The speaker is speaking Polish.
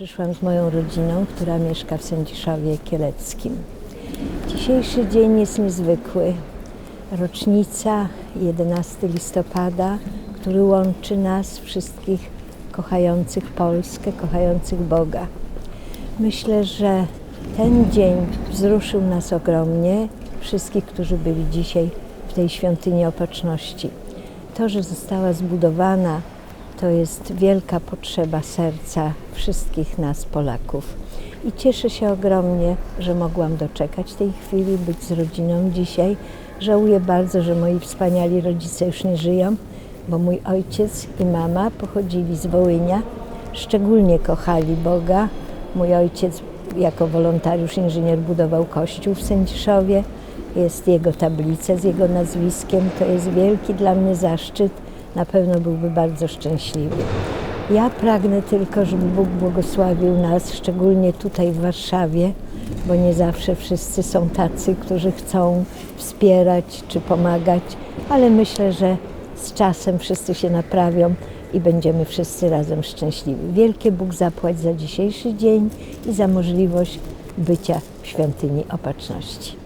Przyszłam z moją rodziną, która mieszka w Sędziszowie Kieleckim. Dzisiejszy dzień jest niezwykły. Rocznica 11 listopada, który łączy nas wszystkich kochających Polskę, kochających Boga. Myślę, że ten dzień wzruszył nas ogromnie, wszystkich, którzy byli dzisiaj w tej świątyni opatrzności. To, że została zbudowana, to jest wielka potrzeba serca wszystkich nas, Polaków. I cieszę się ogromnie, że mogłam doczekać tej chwili, być z rodziną dzisiaj. Żałuję bardzo, że moi wspaniali rodzice już nie żyją, bo mój ojciec i mama pochodzili z Wołynia, szczególnie kochali Boga. Mój ojciec jako wolontariusz inżynier budował kościół w Sędziszowie. Jest jego tablica z jego nazwiskiem. To jest wielki dla mnie zaszczyt. Na pewno byłby bardzo szczęśliwy. Ja pragnę tylko, żeby Bóg błogosławił nas, szczególnie tutaj w Warszawie, bo nie zawsze wszyscy są tacy, którzy chcą wspierać czy pomagać, ale myślę, że z czasem wszyscy się naprawią i będziemy wszyscy razem szczęśliwi. Wielkie Bóg zapłać za dzisiejszy dzień i za możliwość bycia w świątyni opatrzności.